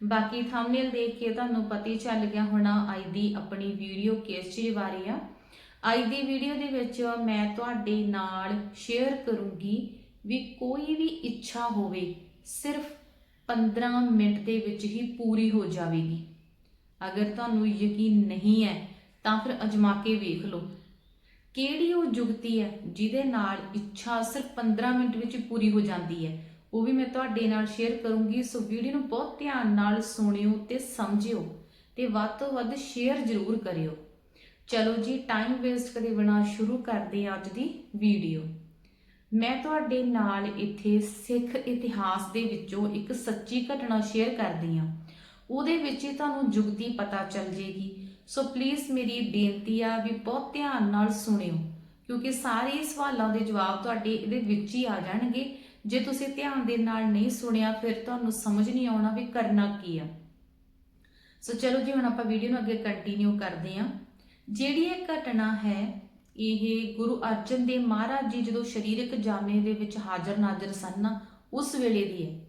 ਬਾਕੀ ਥੰਬਨੇਲ ਦੇਖ ਕੇ ਤੁਹਾਨੂੰ ਪਤਾ ਹੀ ਚੱਲ ਗਿਆ ਹੋਣਾ ਅੱਜ ਦੀ ਆਪਣੀ ਵੀਡੀਓ ਕਿਸ ਚੀਜ਼ ਬਾਰੇ ਆ। ਅੱਜ ਦੀ ਵੀਡੀਓ ਦੇ ਵਿੱਚ ਮੈਂ ਤੁਹਾਡੇ ਨਾਲ ਸ਼ੇਅਰ ਕਰੂੰਗੀ ਵੀ ਕੋਈ ਵੀ ਇੱਛਾ ਹੋਵੇ, ਸਿਰਫ 15 ਮਿੰਟ ਦੇ ਵਿੱਚ ਹੀ ਪੂਰੀ ਹੋ ਜਾਵੇਗੀ। ਅਗਰ ਤੁਹਾਨੂੰ ਯਕੀਨ ਨਹੀਂ ਹੈ, ਤਾਂ ਫਿਰ ਅਜਮਾ ਕੇ ਵੇਖ ਲਓ। ਕਿਹੜੀ ਉਹ ਜੁਗਤੀ ਹੈ ਜਿਹਦੇ ਨਾਲ ਇੱਛਾ ਸਿਰਫ 15 ਮਿੰਟ ਵਿੱਚ ਪੂਰੀ ਹੋ ਜਾਂਦੀ ਹੈ? ਉਹ ਵੀ ਮੈਂ ਤੁਹਾਡੇ ਨਾਲ ਸ਼ੇਅਰ ਕਰੂੰਗੀ। ਸੋ ਵੀਡੀਓ ਨੂੰ ਬਹੁਤ ਧਿਆਨ ਨਾਲ ਸੁਣਿਓ ਤੇ ਸਮਝਿਓ ਤੇ ਵੱਧ ਤੋਂ ਵੱਧ ਸ਼ੇਅਰ ਜ਼ਰੂਰ ਕਰਿਓ। ਚਲੋ ਜੀ ਟਾਈਮ ਵੇਸਟ ਕਰੇ ਬਿਨਾ ਸ਼ੁਰੂ ਕਰਦੇ ਹਾਂ ਅੱਜ ਦੀ ਵੀਡੀਓ ਮੈਂ ਤੁਹਾਡੇ ਨਾਲ ਇੱਥੇ ਸਿੱਖ ਇਤਿਹਾਸ ਦੇ ਵਿੱਚੋਂ ਇੱਕ ਸੱਚੀ ਘਟਨਾ ਸ਼ੇਅਰ ਕਰਦੀ ਹਾਂ। ਉਹਦੇ ਵਿੱਚ ਹੀ ਤੁਹਾਨੂੰ ਜੁਗਤੀ ਪਤਾ ਚੱਲ ਜੇਗੀ ਸੋ ਪਲੀਜ਼ ਮੇਰੀ ਬੇਨਤੀ ਆ ਵੀ ਬਹੁਤ ਧਿਆਨ ਨਾਲ ਸੁਣਿਓ, ਕਿਉਂਕਿ ਸਾਰੇ ਸਵਾਲਾਂ ਦੇ ਜਵਾਬ ਤੁਹਾਡੇ ਇਹਦੇ ਵਿੱਚ ਹੀ ਆ ਜਾਣਗੇ। ਜੇ ਤੁਸੀਂ ਧਿਆਨ ਦੇ ਨਾਲ ਨਹੀਂ ਸੁਣਿਆ, ਫਿਰ ਤੁਹਾਨੂੰ ਸਮਝ ਨਹੀਂ ਆਉਣਾ ਵੀ ਕਰਨਾ ਕੀ ਆ। ਸੋ ਚਲੋ ਜੀ, ਹੁਣ ਆਪਾਂ ਵੀਡੀਓ ਨੂੰ ਅੱਗੇ ਕੰਟੀਨਿਊ ਕਰਦੇ ਹਾਂ। ਜਿਹੜੀ ਇਹ ਘਟਨਾ ਹੈ, ਇਹ ਗੁਰੂ ਅਰਜਨ ਦੇਵ ਮਹਾਰਾਜ ਜੀ ਜਦੋਂ ਸਰੀਰਕ ਜਾਮੇ ਦੇ ਵਿੱਚ ਹਾਜ਼ਰ ਨਾਜ਼ਰ ਸਨ ਉਸ ਵੇਲੇ ਦੀ ਹੈ।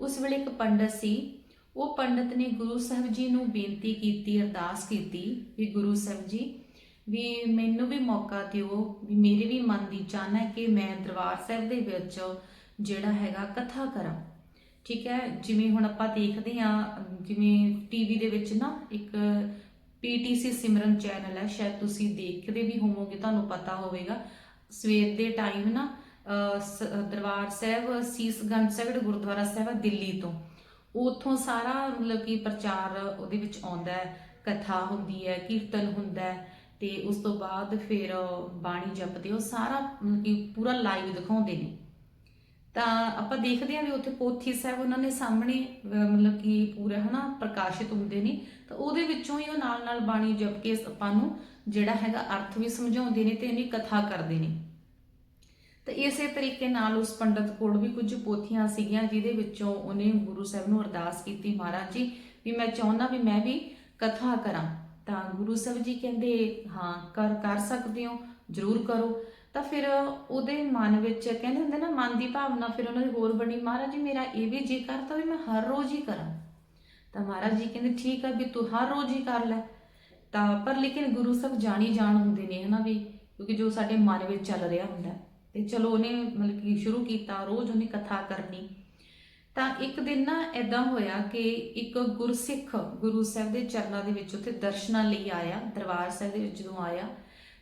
ਉਸ ਵੇਲੇ ਇੱਕ ਪੰਡਤ ਸੀ। ਉਹ ਪੰਡਤ ਨੇ ਗੁਰੂ ਸਾਹਿਬ ਜੀ ਨੂੰ ਬੇਨਤੀ ਕੀਤੀ, ਅਰਦਾਸ ਕੀਤੀ ਵੀ ਗੁਰੂ ਸਾਹਿਬ ਜੀ, ਵੀ ਮੈਨੂੰ ਵੀ ਮੌਕਾ ਦਿਓ, ਵੀ ਮੇਰੇ ਵੀ ਮਨ ਦੀ ਚਾਹਨਾ ਹੈ ਕਿ ਮੈਂ ਦਰਬਾਰ ਸਾਹਿਬ ਦੇ ਵਿੱਚ ਜਿਹੜਾ ਹੈਗਾ ਕਥਾ ਕਰਾਂ। ਠੀਕ ਹੈ, ਜਿਵੇਂ ਹੁਣ ਆਪਾਂ ਦੇਖਦੇ ਆ ਜਿਵੇਂ ਟੀਵੀ ਦੇ ਵਿੱਚ ਨਾ ਇੱਕ ਪੀਟੀਸੀ ਸਿਮਰਨ ਚੈਨਲ ਹੈ, ਸ਼ਾਇਦ ਤੁਸੀਂ ਦੇਖਦੇ ਵੀ ਹੋਵੋਗੇ, ਤੁਹਾਨੂੰ ਪਤਾ ਹੋਵੇਗਾ। ਸਵੇਰ ਦੇ ਟਾਈਮ ਨਾ ਦਰਬਾਰ ਸਾਹਿਬ, ਸੀਸਗੰਜ ਸਾਹਿਬ ਗੁਰਦੁਆਰਾ ਸਾਹਿਬ ਦਿੱਲੀ ਤੋਂ। ਉਥੋਂ ਸਾਰਾ ਮਤਲਬ ਕਿ ਪ੍ਰਚਾਰ ਉਹਦੇ ਵਿੱਚ ਆਉਂਦਾ ਹੈ, ਕਥਾ ਹੁੰਦੀ ਹੈ, ਕੀਰਤਨ ਹੁੰਦਾ ਹੈ, ਤੇ ਉਸ ਤੋਂ ਬਾਅਦ ਫਿਰ ਬਾਣੀ ਜਪਦੇ ਉਹ ਸਾਰਾ ਮਤਲਬ ਕਿ ਪੂਰਾ ਲਾਈਵ ਦਿਖਾਉਂਦੇ ਨੇ। ਤਾਂ ਆਪਾਂ ਦੇਖਦੇ ਹਾਂ ਵੀ ਉੱਥੇ ਪੋਥੀ ਸਾਹਿਬ ਉਹਨਾਂ ਨੇ ਸਾਹਮਣੇ ਮਤਲਬ ਕਿ ਪੂਰਾ ਹਨਾ ਪ੍ਰਕਾਸ਼ਿਤ ਹੁੰਦੇ ਨੇ। ਤਾਂ ਉਹਦੇ ਵਿੱਚੋਂ ਹੀ ਉਹ ਨਾਲ ਨਾਲ ਬਾਣੀ ਜਪ ਕੇ ਆਪਾਂ ਨੂੰ ਜਿਹੜਾ ਹੈਗਾ ਅਰਥ ਵੀ ਸਮਝਾਉਂਦੇ ਨੇ ਤੇ ਇਹਨੀ ਕਥਾ ਕਰਦੇ ਨੇ। ਤੇ ਇਸੇ ਤਰੀਕੇ ਨਾਲ ਉਸ ਪੰਡਤ ਕੋਲ ਵੀ ਕੁਝ ਪੋਥੀਆਂ ਸੀਗੀਆਂ ਜਿਹਦੇ ਵਿੱਚੋਂ ਉਹਨੇ ਗੁਰੂ ਸਾਹਿਬ ਨੂੰ ਅਰਦਾਸ ਕੀਤੀ, ਮਹਾਰਾਜ ਜੀ, ਵੀ ਮੈਂ ਚਾਹੁੰਦਾ ਵੀ ਮੈਂ ਵੀ ਕਥਾ ਕਰਾਂ। ਤਾਂ ਗੁਰੂ ਸਾਹਿਬ ਜੀ ਕਹਿੰਦੇ, ਹਾਂ, ਕਰ ਕਰ ਸਕਦੇ ਹੋ, ਜ਼ਰੂਰ ਕਰੋ। ਤਾਂ ਫਿਰ ਉਹਦੇ ਮਨ ਵਿੱਚ ਕਹਿੰਦੇ ਹੁੰਦੇ ਨਾ, ਮਨ ਦੀ ਭਾਵਨਾ ਫਿਰ ਉਹਨਾਂ ਦੀ ਹੋਰ ਬਣੀ। ਮਹਾਰਾਜ ਜੀ, ਮੇਰਾ ਇਹ ਵੀ ਜੀ ਕਰਦਾ ਵੀ ਮੈਂ ਹਰ ਰੋਜ਼ ਹੀ ਕਰਾਂ। ਤਾਂ ਮਹਾਰਾਜ ਜੀ ਕਹਿੰਦੇ, ਠੀਕ ਹੈ ਵੀ ਤੂੰ ਹਰ ਰੋਜ਼ ਹੀ ਕਰ ਲੈ। ਤਾਂ ਪਰ ਲੇਕਿਨ ਗੁਰੂ ਸਾਹਿਬ ਜਾਣੀ ਜਾਣ ਹੁੰਦੇ ਨੇ ਹਨਾ ਵੀ, ਕਿਉਂਕਿ ਜੋ ਸਾਡੇ ਮਨ ਵਿੱਚ ਚੱਲ ਰਿਹਾ ਹੁੰਦਾ। ਤੇ ਚਲੋ ਉਹਨੇ ਮਤਲਬ ਕਿ ਸ਼ੁਰੂ ਕੀਤਾ, ਰੋਜ਼ ਉਹਨੇ ਕਥਾ ਕਰਨੀ। ਤਾਂ ਇੱਕ ਦਿਨ ਨਾ ਐਦਾਂ ਹੋਇਆ ਕਿ ਇੱਕ ਗੁਰਸਿੱਖ ਗੁਰੂ ਸਾਹਿਬ ਦੇ ਚਰਨਾਂ ਦੇ ਵਿੱਚ ਉੱਥੇ ਦਰਸ਼ਨਾਂ ਲਈ ਆਇਆ, ਦਰਬਾਰ ਸਾਹਿਬ ਦੇ ਵਿੱਚ ਜਦੋਂ ਆਇਆ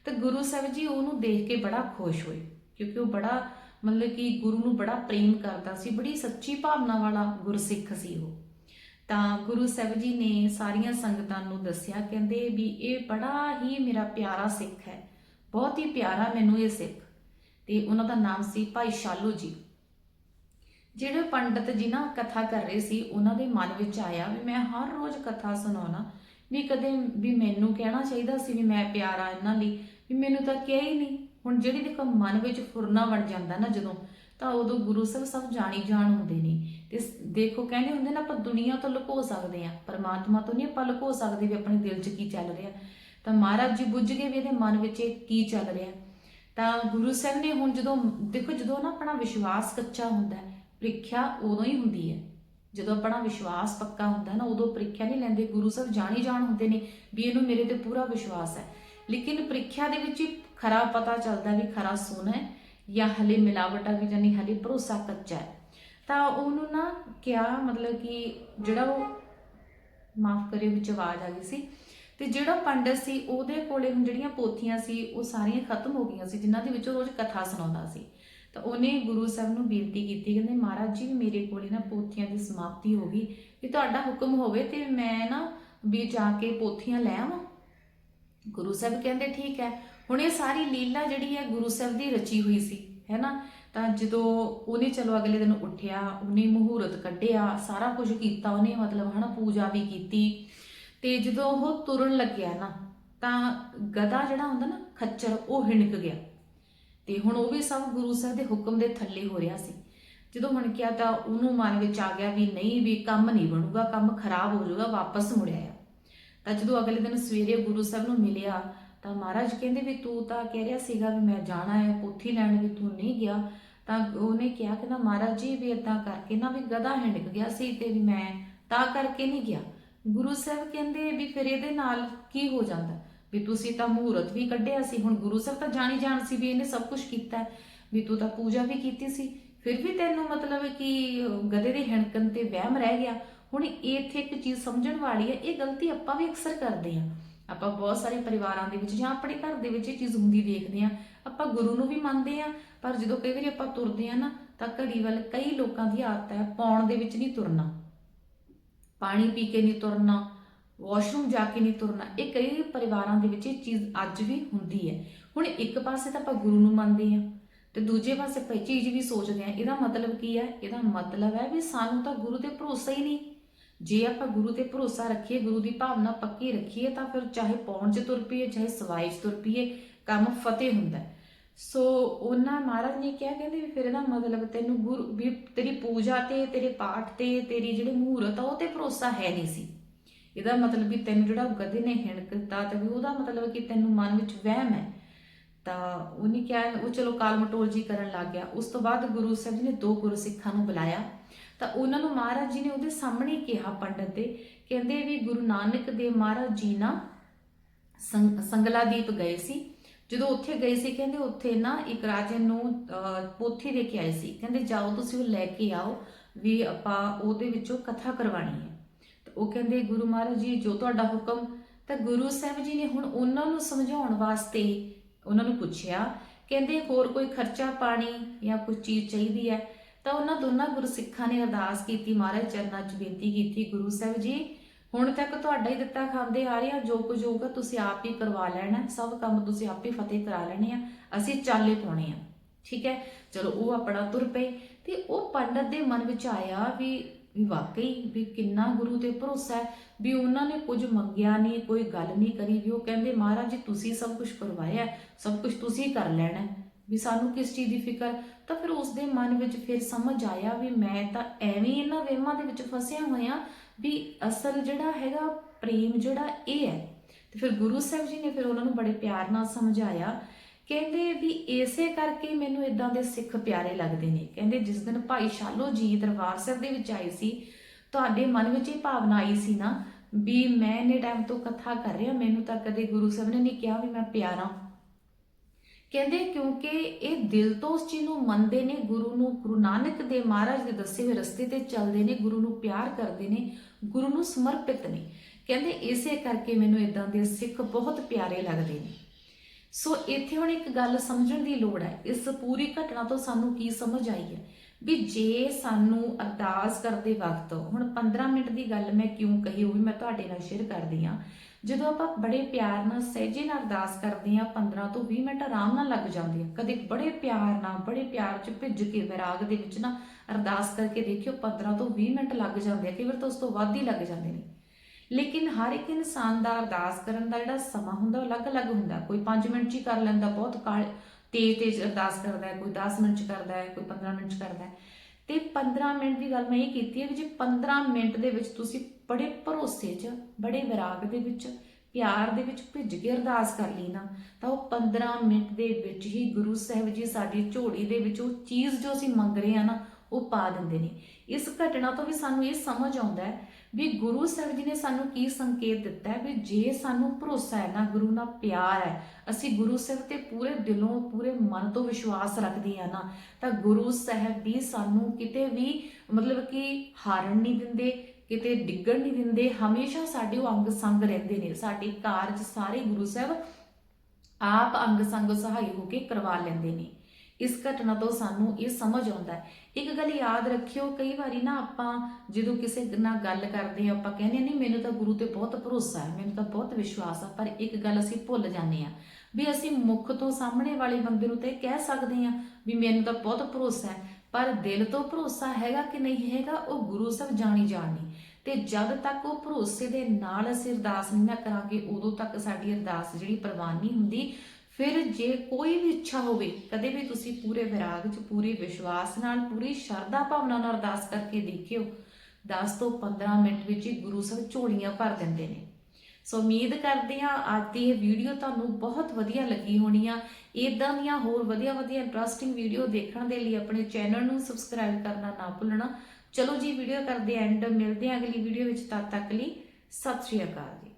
ਤਾਂ ਗੁਰੂ ਸਾਹਿਬ ਜੀ ਉਹਨੂੰ ਦੇਖ ਕੇ ਬੜਾ ਖੁਸ਼ ਹੋਏ, ਕਿਉਂਕਿ ਉਹ ਬੜਾ ਮਤਲਬ ਕਿ ਗੁਰੂ ਨੂੰ ਬੜਾ ਪ੍ਰੇਮ ਕਰਦਾ ਸੀ, ਬੜੀ ਸੱਚੀ ਭਾਵਨਾ ਵਾਲਾ ਗੁਰਸਿੱਖ ਸੀ ਉਹ। ਤਾਂ ਗੁਰੂ ਸਾਹਿਬ ਜੀ ਨੇ ਸਾਰੀਆਂ ਸੰਗਤਾਂ ਨੂੰ ਦੱਸਿਆ, ਕਹਿੰਦੇ ਵੀ ਇਹ ਬੜਾ ਹੀ ਮੇਰਾ ਪਿਆਰਾ ਸਿੱਖ ਹੈ, ਬਹੁਤ ਹੀ ਪਿਆਰਾ ਮੈਨੂੰ ਇਹ ਸਿੱਖ। ਤੇ ਉਹਨਾਂ ਦਾ ਨਾਮ ਸੀ ਭਾਈ ਸ਼ਾਲੂ ਜੀ। ਜਿਹੜੇ ਪੰਡਤ ਜੀ ਨਾ ਕਥਾ ਕਰ ਰਹੇ ਸੀ, ਉਹਨਾਂ ਦੇ ਮਨ ਵਿੱਚ ਆਇਆ ਵੀ ਮੈਂ ਹਰ ਰੋਜ਼ ਕਥਾ ਸੁਣਾਉਣਾ, ਵੀ ਕਦੇ ਵੀ ਮੈਨੂੰ ਕਹਿਣਾ ਚਾਹੀਦਾ ਸੀ ਵੀ ਮੈਂ ਪਿਆਰਾ ਇਹਨਾਂ ਲਈ ਵੀ ਮੈਨੂੰ ਤਾਂ ਕਿਹਾ ਹੀ ਨਹੀਂ। ਹੁਣ ਜਿਹੜੀ ਦੇਖੋ ਮਨ ਵਿੱਚ ਫੁਰਨਾ ਬਣ ਜਾਂਦਾ ਨਾ ਜਦੋਂ, ਤਾਂ ਉਦੋਂ ਗੁਰੂ ਸਾਹਿਬ ਸਭ ਜਾਣੀ ਜਾਣ ਹੁੰਦੇ ਨੇ। ਤੇ ਦੇਖੋ ਕਹਿੰਦੇ ਹੁੰਦੇ ਨਾ ਆਪਾਂ ਦੁਨੀਆ ਤੋਂ ਲੁਕੋ ਸਕਦੇ ਆ ਪਰਮਾਤਮਾ ਤੋਂ ਨਹੀਂ ਆਪਾਂ ਲੁਕੋ ਸਕਦੇ ਵੀ ਆਪਣੇ ਦਿਲ 'ਚ ਕੀ ਚੱਲ ਰਿਹਾ। ਤਾਂ ਮਹਾਰਾਜ ਜੀ ਬੁੱਝ ਗਏ ਵੀ ਇਹਦੇ ਮਨ ਵਿੱਚ ਇਹ ਕੀ ਚੱਲ ਰਿਹਾ। ਤਾਂ ਗੁਰੂ ਸਾਹਿਬ ਨੇ ਹੁਣ ਜਦੋਂ, ਦੇਖੋ ਜਦੋਂ ਨਾ ਆਪਣਾ ਵਿਸ਼ਵਾਸ ਕੱਚਾ ਹੁੰਦਾ ਹੈ ਪ੍ਰੀਖਿਆ ਉਦੋਂ ਹੀ ਹੁੰਦੀ ਹੈ। ਜਦੋਂ ਆਪਣਾ ਵਿਸ਼ਵਾਸ ਪੱਕਾ ਹੁੰਦਾ ਨਾ, ਉਦੋਂ ਪ੍ਰੀਖਿਆ ਨਹੀਂ ਲੈਂਦੇ। ਗੁਰੂ ਸਾਹਿਬ ਜਾਣੀ ਜਾਣ ਹੁੰਦੇ ਨੇ ਵੀ ਇਹਨੂੰ ਮੇਰੇ ਤੇ ਪੂਰਾ ਵਿਸ਼ਵਾਸ ਹੈ। ਲੇਕਿਨ ਪ੍ਰੀਖਿਆ ਦੇ ਵਿੱਚ ਹੀ ਖਰਾ ਪਤਾ ਚੱਲਦਾ ਵੀ ਖਰਾ ਸੋਨਾ ਹੈ ਜਾਂ ਹਲੇ ਮਿਲਾਵਟ ਆ ਵੀ ਜਾਨੀ ਹਲੇ ਭਰੋਸਾ ਕੱਚਾ ਹੈ। ਤਾਂ ਉਹਨੂੰ ਨਾ ਕਿਹਾ ਮਤਲਬ ਕਿ ਜਿਹੜਾ ਉਹ ਮਾਫ ਕਰਿਓ ਵਿੱਚ ਆਵਾਜ਼ ਆ ਗਈ ਸੀ। ਤੇ ਜਿਹੜਾ ਪੰਡਤ ਸੀ, ਉਹਦੇ ਕੋਲੇ ਹੁਣ ਜਿਹੜੀਆਂ ਪੋਥੀਆਂ ਸੀ, ਉਹ ਸਾਰੀਆਂ ਖਤਮ ਹੋ ਗਈਆਂ ਸੀ, ਜਿਨ੍ਹਾਂ ਦੇ ਵਿੱਚ ਉਹ ਰੋਜ਼ ਕਥਾ ਸੁਣਾਉਂਦਾ ਸੀ। ਤਾਂ ਉਹਨੇ ਗੁਰੂ ਸਾਹਿਬ ਨੂੰ ਬੇਨਤੀ ਕੀਤੀ, ਕਹਿੰਦੇ ਮਹਾਰਾਜ ਜੀ, ਮੇਰੇ ਕੋਲੇ ਨਾ ਪੋਥੀਆਂ ਦੀ ਸਮਾਪਤੀ ਹੋ ਗਈ। ਵੀ ਤੁਹਾਡਾ ਹੁਕਮ ਹੋਵੇ ਤੇ ਮੈਂ ਨਾ ਵੀ ਜਾ ਕੇ ਪੋਥੀਆਂ ਲੈ ਆਵਾਂ। ਗੁਰੂ ਸਾਹਿਬ ਕਹਿੰਦੇ, ਠੀਕ ਹੈ। ਹੁਣ ਇਹ ਸਾਰੀ ਲੀਲਾ ਜਿਹੜੀ ਹੈ ਗੁਰੂ ਸਾਹਿਬ ਦੀ ਰਚੀ ਹੋਈ ਸੀ, ਹੈ ਨਾ? ਤਾਂ ਜਦੋਂ ਉਹਨੇ ਚਲੋ ਅਗਲੇ ਦਿਨ ਉੱਠਿਆ, ਉਹਨੇ ਮਹੂਰਤ ਕੱਢਿਆ, ਸਾਰਾ ਕੁਝ ਕੀਤਾ, ਉਹਨੇ ਮਤਲਬ ਹਨਾ ਪੂਜਾ ਵੀ ਕੀਤੀ। ਤੇ ਜਦੋਂ ਉਹ ਤੁਰਨ ਲੱਗਿਆ ਨਾ, ਤਾਂ ਗਧਾ ਜਿਹੜਾ ਹੁੰਦਾ ਨਾ ਖੱਚਰ, ਉਹ ਹਿਣਕ ਗਿਆ। ਤੇ ਹੁਣ ਉਹ ਵੀ ਸਭ ਗੁਰੂ ਸਾਹਿਬ ਦੇ ਹੁਕਮ ਦੇ ਥੱਲੇ ਹੋ ਰਿਹਾ ਸੀ। ਜਦੋਂ ਹੁਣ ਕਿਹਾ ਤਾਂ ਉਹਨੂੰ ਮਨ ਵਿੱਚ ਆ ਗਿਆ ਵੀ ਨਹੀਂ, ਵੀ ਕੰਮ ਨਹੀਂ ਬਣੂਗਾ, ਕੰਮ ਖਰਾਬ ਹੋ ਜਾਊਗਾ, ਵਾਪਸ ਮੁੜਿਆ ਆਇਆ। ਤਾਂ ਜਦੋਂ ਅਗਲੇ ਦਿਨ ਸਵੇਰੇ ਗੁਰੂ ਸਾਹਿਬ ਨੂੰ ਮਿਲਿਆ, ਤਾਂ ਮਹਾਰਾਜ ਕਹਿੰਦੇ ਵੀ ਤੂੰ ਤਾਂ ਕਹਿ ਰਿਹਾ ਸੀਗਾ ਵੀ ਮੈਂ ਜਾਣਾ ਹੈ ਪੋਥੀ ਲੈਣ ਵੀ ਤੂੰ ਨਹੀਂ ਗਿਆ। ਤਾਂ ਉਹਨੇ ਕਿਹਾ ਕਿ ਨਾ ਮਹਾਰਾਜ ਜੀ, ਵੀ ਇਦਾਂ ਕਰਕੇ ਨਾ ਵੀ ਗਧਾ ਹਿੰਡਕ ਗਿਆ ਸੀ ਤੇ ਵੀ ਮੈਂ ਤਾਂ ਕਰਕੇ ਨਹੀਂ ਗਿਆ। ਗੁਰੂ ਸਾਹਿਬ ਕਹਿੰਦੇ ਵੀ ਫਿਰ ਇਹਦੇ ਨਾਲ ਕੀ ਹੋ ਜਾਂਦਾ? ਵੀ ਤੁਸੀਂ ਤਾਂ ਮਹੂਰਤ ਵੀ ਕੱਢਿਆ ਸੀ, ਹੁਣ ਗੁਰੂ ਸਾਹਿਬ ਤਾਂ ਜਾਣੀ ਜਾਣ ਸੀ ਵੀ ਇਹਨੇ ਸਭ ਕੁਝ ਕੀਤਾ ਵੀ ਤੂੰ ਤਾਂ ਪੂਜਾ ਵੀ ਕੀਤੀ ਸੀ। ਫਿਰ ਵੀ ਤੈਨੂੰ ਮਤਲਬ ਕਿ ਗਧੇ ਦੇ ਹਿਣਕਣ ਤੇ ਵਹਿਮ ਰਹਿ ਗਿਆ। ਹੁਣ ਇਹ ਇੱਥੇ ਇੱਕ ਚੀਜ਼ ਸਮਝਣ ਵਾਲੀ ਹੈ, ਇਹ ਗਲਤੀ ਆਪਾਂ ਵੀ ਅਕਸਰ ਕਰਦੇ ਹਾਂ। ਆਪਾਂ ਬਹੁਤ ਸਾਰੇ ਪਰਿਵਾਰਾਂ ਦੇ ਵਿੱਚ ਜਾਂ ਆਪਣੇ ਘਰ ਦੇ ਵਿੱਚ ਇਹ ਚੀਜ਼ ਹੁੰਦੀ ਦੇਖਦੇ ਹਾਂ। ਆਪਾਂ ਗੁਰੂ ਨੂੰ ਵੀ ਮੰਨਦੇ ਹਾਂ, ਪਰ ਜਦੋਂ ਕਈ ਵਾਰੀ ਆਪਾਂ ਤੁਰਦੇ ਹਾਂ ਨਾ, ਤਾਂ ਘੜੀ ਵੱਲ ਕਈ ਲੋਕਾਂ ਦੀ ਆਦਤ ਹੈ ਪਾਉਣ ਦੇ ਵਿੱਚ ਨਹੀਂ ਤੁਰਨਾ। ਪਾਣੀ ਪੀ ਕੇ ਨਹੀਂ ਤੁਰਨਾ, ਵਾਸ਼ਰੂਮ ਜਾ ਕੇ ਨਹੀਂ ਤੁਰਨਾ। ਇਹ ਕਈ ਪਰਿਵਾਰਾਂ ਦੇ ਵਿੱਚ ਇਹ ਚੀਜ਼ ਅੱਜ ਵੀ ਹੁੰਦੀ ਹੈ। ਹੁਣ ਇੱਕ ਪਾਸੇ ਤਾਂ ਆਪਾਂ ਗੁਰੂ ਨੂੰ ਮੰਨਦੇ ਹਾਂ ਤੇ ਦੂਜੇ ਪਾਸੇ ਪਈ ਚੀਜ਼ ਵੀ ਸੋਚਦੇ ਹਾਂ, ਇਹਦਾ ਮਤਲਬ ਕੀ ਹੈ? ਇਹਦਾ ਮਤਲਬ ਹੈ ਵੀ ਸਾਨੂੰ ਤਾਂ ਗੁਰੂ ਤੇ ਭਰੋਸਾ ਹੀ ਨਹੀਂ। ਜੇ ਆਪਾਂ ਗੁਰੂ ਤੇ ਭਰੋਸਾ ਰੱਖੀਏ, ਗੁਰੂ ਦੀ ਭਾਵਨਾ ਪੱਕੀ ਰੱਖੀਏ, ਤਾਂ ਫਿਰ ਚਾਹੇ ਪੌਣ 'ਚ ਤੁਰ ਪਈਏ, ਚਾਹੇ ਸਵਾਈ 'ਚ ਤੁਰ ਪਈਏ, ਕੰਮ ਫਤਿਹ ਹੁੰਦਾ ਸੋ ਉਹਨਾਂ ਮਹਾਰਾਜ ਨੇ ਕਿਹਾ, ਕਹਿੰਦੇ ਵੀ ਫਿਰ ਇਹਦਾ ਮਤਲਬ ਤੈਨੂੰ ਗੁਰੂ, ਵੀ ਤੇਰੀ ਪੂਜਾ ਤੇ, ਤੇਰੇ ਪਾਠ ਤੇ, ਤੇਰੀ ਜਿਹੜੇ ਮਹੂਰਤ ਆ, ਉਹ ਤੇ ਭਰੋਸਾ ਹੈ ਨਹੀਂ ਸੀ। ਇਹਦਾ ਮਤਲਬ ਵੀ ਤੈਨੂੰ ਜਿਹੜਾ ਗਧੇ ਨੇ ਹਿਣਕਤਾ ਤੇ ਵੀ ਉਹਦਾ ਮਤਲਬ ਕਿ ਤੈਨੂੰ ਮਨ ਵਿੱਚ ਵਹਿਮ ਹੈ। ਤਾਂ ਉਹਨੇ ਕਿਹਾ, ਉਹ ਚਲੋ ਕਾਲ ਮਟੋਲ ਜੀ ਕਰਨ ਲੱਗ ਗਿਆ। ਉਸ ਤੋਂ ਬਾਅਦ ਗੁਰੂ ਸਾਹਿਬ ਜੀ ਨੇ ਦੋ ਗੁਰਸਿੱਖਾਂ ਨੂੰ ਬੁਲਾਇਆ। ਤਾਂ ਉਹਨਾਂ ਨੂੰ ਮਹਾਰਾਜ ਜੀ ਨੇ ਉਹਦੇ ਸਾਹਮਣੇ ਕਿਹਾ ਪੰਡਤ ਦੇ, ਕਹਿੰਦੇ ਵੀ ਗੁਰੂ ਨਾਨਕ ਦੇਵ ਮਹਾਰਾਜ ਜੀ ਨਾ ਸੰਗ- ਸੰਗਲਾਦੀਪ ਗਏ ਸੀ। ਜਦੋਂ ਉੱਥੇ ਗਏ ਸੀ, ਕਹਿੰਦੇ ਉੱਥੇ ਨਾ ਇੱਕ ਰਾਜੇ ਨੂੰ ਪੋਥੀ ਦੇ ਕੇ ਆਏ ਸੀ। ਕਹਿੰਦੇ ਜਾਓ ਤੁਸੀਂ ਉਹ ਲੈ ਕੇ ਆਓ ਵੀ ਆਪਾਂ ਉਹਦੇ ਵਿੱਚੋਂ ਕਥਾ ਕਰਵਾਣੀ ਹੈ। ਤੇ ਉਹ ਕਹਿੰਦੇ ਗੁਰੂ ਮਹਾਰਾਜ ਜੀ, ਜੋ ਤੁਹਾਡਾ ਹੁਕਮ, ਤਾਂ ਗੁਰੂ ਸਾਹਿਬ ਜੀ ਨੇ ਹੁਣ ਉਹਨਾਂ ਨੂੰ ਸਮਝਾਉਣ ਵਾਸਤੇ ਉਹਨਾਂ ਨੂੰ ਪੁੱਛਿਆ। ਕਹਿੰਦੇ ਹੋਰ ਕੋਈ ਖਰਚਾ ਪਾਣੀ ਜਾਂ ਕੋਈ ਚੀਜ਼ ਚਾਹੀਦੀ ਹੈ? ਤਾਂ ਉਹਨਾਂ ਦੋਨਾਂ ਗੁਰਸਿੱਖਾਂ ਨੇ ਅਰਦਾਸ ਕੀਤੀ, ਮਹਾਰਾਜ ਚਰਨਾਂ 'ਚ ਬੇਨਤੀ ਕੀਤੀ ਗੁਰੂ ਸਾਹਿਬ ਜੀ, ਹੁਣ ਤੱਕ ਤੁਹਾਡਾ ਹੀ ਦਿੱਤਾ ਖਾਂਦੇ ਆ ਰਹੇ ਆ, ਜੋ ਕੁਝ ਹੋਊਗਾ ਤੁਸੀਂ ਆਪ ਹੀ ਕਰਵਾ ਲੈਣਾ, ਸਭ ਕੰਮ ਤੁਸੀਂ ਆਪ ਹੀ ਫਤਿਹ ਕਰਾ ਲੈਣੇ ਆ, ਅਸੀਂ ਚਾਲੇ ਪਾਉਣੇ ਆ, ਠੀਕ ਹੈ? ਚਲੋ ਉਹ ਆਪਣਾ ਤੁਰ ਪਏ ਤੇ ਉਹ ਪੰਡਤ ਦੇ ਮਨ ਵਿੱਚ ਆਇਆ ਵੀ ਵੀ ਵਾਕਈ ਵੀ ਕਿੰਨਾ ਗੁਰੂ ਤੇ ਭਰੋਸਾ ਹੈ ਵੀ ਉਹਨਾਂ ਨੇ ਕੁਝ ਮੰਗਿਆ ਨਹੀਂ, ਕੋਈ ਗੱਲ ਨਹੀਂ ਕਰੀ ਵੀ ਉਹ ਕਹਿੰਦੇ, ਮਹਾਰਾਜ ਜੀ, ਤੁਸੀਂ ਸਭ ਕੁਝ ਕਰਵਾਇਆ, ਸਭ ਕੁਝ ਤੁਸੀਂ ਕਰ ਲੈਣਾ ਵੀ ਸਾਨੂੰ ਕਿਸ ਚੀਜ਼ ਦੀ ਫਿਕਰ, ਤਾਂ ਫਿਰ ਉਸ ਦੇ ਮਨ ਵਿੱਚ ਫਿਰ ਸਮਝ ਆਇਆ ਵੀ ਮੈਂ ਤਾਂ ਐਵੇਂ ਇਹਨਾਂ ਵਹਿਮਾਂ ਦੇ ਵਿੱਚ ਫਸਿਆ ਹੋਇਆ ਵੀ ਅਸਲ ਜਿਹੜਾ ਹੈਗਾ ਪ੍ਰੇਮ ਜਿਹੜਾ ਇਹ ਹੈ। ਤੇ ਫਿਰ ਗੁਰੂ ਸਾਹਿਬ ਜੀ ਨੇ ਫਿਰ ਉਹਨਾਂ ਨੂੰ ਬੜੇ ਪਿਆਰ ਨਾਲ ਸਮਝਾਇਆ, ਕਹਿੰਦੇ ਵੀ ਇਸੇ ਕਰਕੇ ਮੈਨੂੰ ਇਦਾਂ ਦੇ ਸਿੱਖ ਪਿਆਰੇ ਲੱਗਦੇ ਨੇ। ਕਹਿੰਦੇ ਜਿਸ ਦਿਨ ਭਾਈ ਸ਼ਾਲੋ ਜੀ ਦਰਬਾਰ ਸਾਹਿਬ ਦੇ ਵਿੱਚ ਆਏ ਸੀ, ਤੁਹਾਡੇ ਮਨ ਵਿੱਚ ਇਹ ਭਾਵਨਾ ਆਈ ਸੀ ਨਾ ਵੀ ਮੈਂ ਇੰਨੇ ਟਾਈਮ ਤੋਂ ਕਥਾ ਕਰ ਰਿਹਾ, ਮੈਨੂੰ ਤਾਂ ਕਦੇ ਗੁਰੂ ਸਾਹਿਬ ਨੇ ਨਹੀਂ ਕਿਹਾ ਵੀ ਮੈਂ ਪਿਆਰਾ ਕਹਿੰਦੇ ਕਿਉਂਕਿ ਇਹ ਦਿਲ ਤੋਂ ਉਸ ਚੀਜ਼ ਨੂੰ ਮੰਨਦੇ ਨੇ, ਗੁਰੂ ਨੂੰ, ਗੁਰੂ ਨਾਨਕ ਦੇ ਮਹਾਰਾਜ ਦੇ ਦੱਸੇ ਹੋਏ ਰਸਤੇ ਤੇ ਚੱਲਦੇ ਨੇ, ਗੁਰੂ ਨੂੰ ਪਿਆਰ ਕਰਦੇ ਨੇ, ਗੁਰੂ ਨੂੰ ਸਮਰਪਿਤ ਨੇ। ਕਹਿੰਦੇ ਇਸੇ ਕਰਕੇ ਮੈਨੂੰ ਇਦਾਂ ਦੇ ਸਿੱਖ ਬਹੁਤ ਪਿਆਰੇ ਲੱਗਦੇ ਨੇ। ਸੋ ਇੱਥੇ ਹੁਣ ਇੱਕ ਗੱਲ ਸਮਝਣ ਦੀ ਲੋੜ ਹੈ। ਇਸ ਪੂਰੀ ਘਟਨਾ ਤੋਂ ਸਾਨੂੰ ਕੀ ਸਮਝ ਆਈ ਹੈ? ਵੀ ਜੇ ਸਾਨੂੰ ਅਰਦਾਸ ਕਰਦੇ ਵਕਤ, ਹੁਣ 15 ਮਿੰਟ ਦੀ ਗੱਲ ਮੈਂ ਕਿਉਂ ਕਹੀ ਉਹ ਵੀ ਮੈਂ ਤੁਹਾਡੇ ਨਾਲ ਸ਼ੇਅਰ ਕਰਦੀ ਹਾਂ। ਜਦੋਂ ਆਪਾਂ ਬੜੇ ਪਿਆਰ ਨਾਲ ਸਹਿਜੇ ਨਾਲ ਅਰਦਾਸ ਕਰਦੇ ਹਾਂ 15 ਤੋਂ 20 ਮਿੰਟ ਆਰਾਮ ਨਾਲ ਲੱਗ ਜਾਂਦੇ ਆ। ਕਦੇ ਬੜੇ ਪਿਆਰ ਨਾਲ, ਬੜੇ ਪਿਆਰ ਚ ਭਿੱਜ ਕੇ, ਵਿਰਾਗ ਦੇ ਵਿੱਚ ਨਾ ਅਰਦਾਸ ਕਰਕੇ ਦੇਖਿਓ 15 ਤੋਂ 20 ਮਿੰਟ ਲੱਗ ਜਾਂਦੇ ਆ। ਕਈ ਵਾਰ ਤਾਂ ਉਸ ਤੋਂ ਵੱਧ ਹੀ ਲੱਗ ਜਾਂਦੇ ਨੇ। ਲੇਕਿਨ ਹਰ ਇੱਕ ਇਨਸਾਨ ਦਾ ਅਰਦਾਸ ਕਰਨ ਦਾ ਜਿਹੜਾ ਸਮਾਂ ਹੁੰਦਾ, ਉਹ ਅਲੱਗ-ਅਲੱਗ ਹੁੰਦਾ। ਕੋਈ 5 ਮਿੰਟ 'ਚ ਹੀ ਕਰ ਲੈਂਦਾ, ਬਹੁਤ ਕਾਲ ਤੇਜ਼ ਤੇਜ਼ ਅਰਦਾਸ ਕਰਦਾ ਹੈ, ਕੋਈ 10 ਮਿੰਟ 'ਚ ਕਰਦਾ ਹੈ, ਕੋਈ 15 ਮਿੰਟ 'ਚ ਕਰਦਾ ਹੈ। ਤੇ 15 ਮਿੰਟ ਦੀ ਗੱਲ ਮੈਂ ਇਹ ਕੀਤੀ ਹੈ ਵੀ ਜੇ 15 ਮਿੰਟ ਦੇ ਵਿੱਚ ਤੁਸੀਂ ਬੜੇ ਭਰੋਸੇ 'ਚ, ਬੜੇ ਵਿਰਾਗ ਦੇ ਵਿੱਚ, ਪਿਆਰ ਦੇ ਵਿੱਚ ਭਿੱਜ ਕੇ ਅਰਦਾਸ ਕਰ ਲਈ ਨਾ, ਤਾਂ ਉਹ 15 ਮਿੰਟ ਦੇ ਵਿੱਚ ਹੀ ਗੁਰੂ ਸਾਹਿਬ ਜੀ ਸਾਡੀ ਝੋਲੀ ਦੇ ਵਿੱਚ ਉਹ ਚੀਜ਼ ਜੋ ਅਸੀਂ ਮੰਗ ਰਹੇ ਆ ਨਾ, ਉਹ ਪਾ ਦਿੰਦੇ ਨੇ। ਇਸ ਘਟਨਾ ਤੋਂ ਵੀ ਸਾਨੂੰ ਇਹ ਸਮਝ ਆਉਂਦਾ ਹੈ ਵੀ ਗੁਰੂ ਸਾਹਿਬ ਜੀ ਨੇ ਸਾਨੂੰ ਕੀ ਸੰਕੇਤ ਦਿੱਤਾ ਹੈ ਵੀ ਜੇ ਸਾਨੂੰ ਭਰੋਸਾ ਹੈ ਨਾ, ਗੁਰੂ ਨਾਲ ਪਿਆਰ ਹੈ, ਅਸੀਂ ਗੁਰੂ ਸਾਹਿਬ ਤੇ ਪੂਰੇ ਦਿਲੋਂ, ਪੂਰੇ ਮਨ ਤੋਂ ਵਿਸ਼ਵਾਸ ਰੱਖਦੇ ਆ ਨਾ, ਤਾਂ ਗੁਰੂ ਸਾਹਿਬ ਵੀ ਸਾਨੂੰ ਕਿਤੇ ਵੀ ਮਤਲਬ ਕਿ ਹਾਰਨ ਨਹੀਂ ਦਿੰਦੇ ਕਿਤੇ ਡਿੱਗਣ ਨਹੀਂ ਦਿੰਦੇ, ਹਮੇਸ਼ਾ ਸਾਡੇ ਉਹ ਅੰਗ ਸੰਗ ਰਹਿੰਦੇ ਨੇ। ਸਾਡੇ ਕਾਰਜ ਸਾਰੇ ਗੁਰੂ ਸਾਹਿਬ ਆਪ ਅੰਗ ਸੰਗ ਸਹਾਈ ਹੋ ਕੇ ਕਰਵਾ ਲੈਂਦੇ ਨੇ। ਇਸ ਘਟਨਾ ਤੋਂ ਸਾਨੂੰ ਇਹ ਸਮਝ ਆਉਂਦਾ ਹੈ। ਇੱਕ ਗੱਲ ਯਾਦ ਰੱਖਿਓ, ਕਈ ਵਾਰੀ ਨਾ ਆਪਾਂ ਜਦੋਂ ਕਿਸੇ ਨਾਲ ਗੱਲ ਕਰਦੇ ਹਾਂ, ਆਪਾਂ ਕਹਿੰਦੇ ਨਹੀਂ, ਮੈਨੂੰ ਤਾਂ ਗੁਰੂ ਤੇ ਬਹੁਤ ਭਰੋਸਾ ਹੈ, ਮੈਨੂੰ ਤਾਂ ਬਹੁਤ ਵਿਸ਼ਵਾਸ ਆ। ਪਰ ਇੱਕ ਗੱਲ ਅਸੀਂ ਭੁੱਲ ਜਾਂਦੇ ਆ ਵੀ ਅਸੀਂ ਮੁਖ ਤੋਂ ਸਾਹਮਣੇ ਵਾਲੇ ਬੰਦੇ ਨੂੰ ਤੇ ਕਹਿ ਸਕਦੇ ਹਾਂ ਵੀ ਮੈਨੂੰ ਤਾਂ ਬਹੁਤ ਭਰੋਸਾ ਹੈ, ਪਰ ਦਿਲ ਤੋਂ ਭਰੋਸਾ ਹੈਗਾ ਕਿ ਨਹੀਂ ਹੈਗਾ, ਉਹ ਗੁਰੂ ਸਾਹਿਬ ਜਾਣੀ ਜਾਣੀ ਤੇ ਜਦ ਤੱਕ ਉਹ ਭਰੋਸੇ ਦੇ ਨਾਲ ਅਸੀਂ ਅਰਦਾਸ ਨਹੀਂ ਨਾ ਕਰਾਂਗੇ, ਉਦੋਂ ਤੱਕ ਸਾਡੀ ਅਰਦਾਸ ਜਿਹੜੀ ਪ੍ਰਵਾਨ ਨਹੀਂ ਹੁੰਦੀ। ਫਿਰ ਜੇ ਕੋਈ ਵੀ ਇੱਛਾ ਹੋਵੇ, ਕਦੇ ਵੀ ਤੁਸੀਂ ਪੂਰੇ ਵਿਰਾਗ 'ਚ, ਪੂਰੇ ਵਿਸ਼ਵਾਸ ਨਾਲ, ਪੂਰੀ ਸ਼ਰਧਾ ਭਾਵਨਾ ਨਾਲ ਅਰਦਾਸ ਕਰਕੇ ਦੇਖਿਓ 10 ਤੋਂ 15 ਮਿੰਟ ਵਿੱਚ ਹੀ ਗੁਰੂ ਸਾਹਿਬ ਝੋਲੀਆਂ ਭਰ ਦਿੰਦੇ ਨੇ। ਸੋ ਉਮੀਦ ਕਰਦੇ ਹਾਂ ਅੱਜ ਦੀ ਇਹ ਵੀਡੀਓ ਤੁਹਾਨੂੰ ਬਹੁਤ ਵਧੀਆ ਲੱਗੀ ਹੋਣੀ ਆ। ਇਦਾਂ ਦੀਆਂ ਹੋਰ ਵਧੀਆ ਵਧੀਆ ਇੰਟਰਸਟਿੰਗ ਵੀਡੀਓ ਦੇਖਣ ਦੇ ਲਈ ਆਪਣੇ ਚੈਨਲ ਨੂੰ ਸਬਸਕ੍ਰਾਈਬ ਕਰਨਾ ਨਾ ਭੁੱਲਣਾ। ਚਲੋ ਜੀ ਵੀਡੀਓ ਕਰਦੇ ਐਂਡ ਮਿਲਦੇ ਹਾਂ ਅਗਲੀ ਵੀਡੀਓ ਵਿੱਚ, ਤਦ ਤੱਕ ਲਈ ਸਤਿ ਸ਼੍ਰੀ ਅਕਾਲ ਜੀ।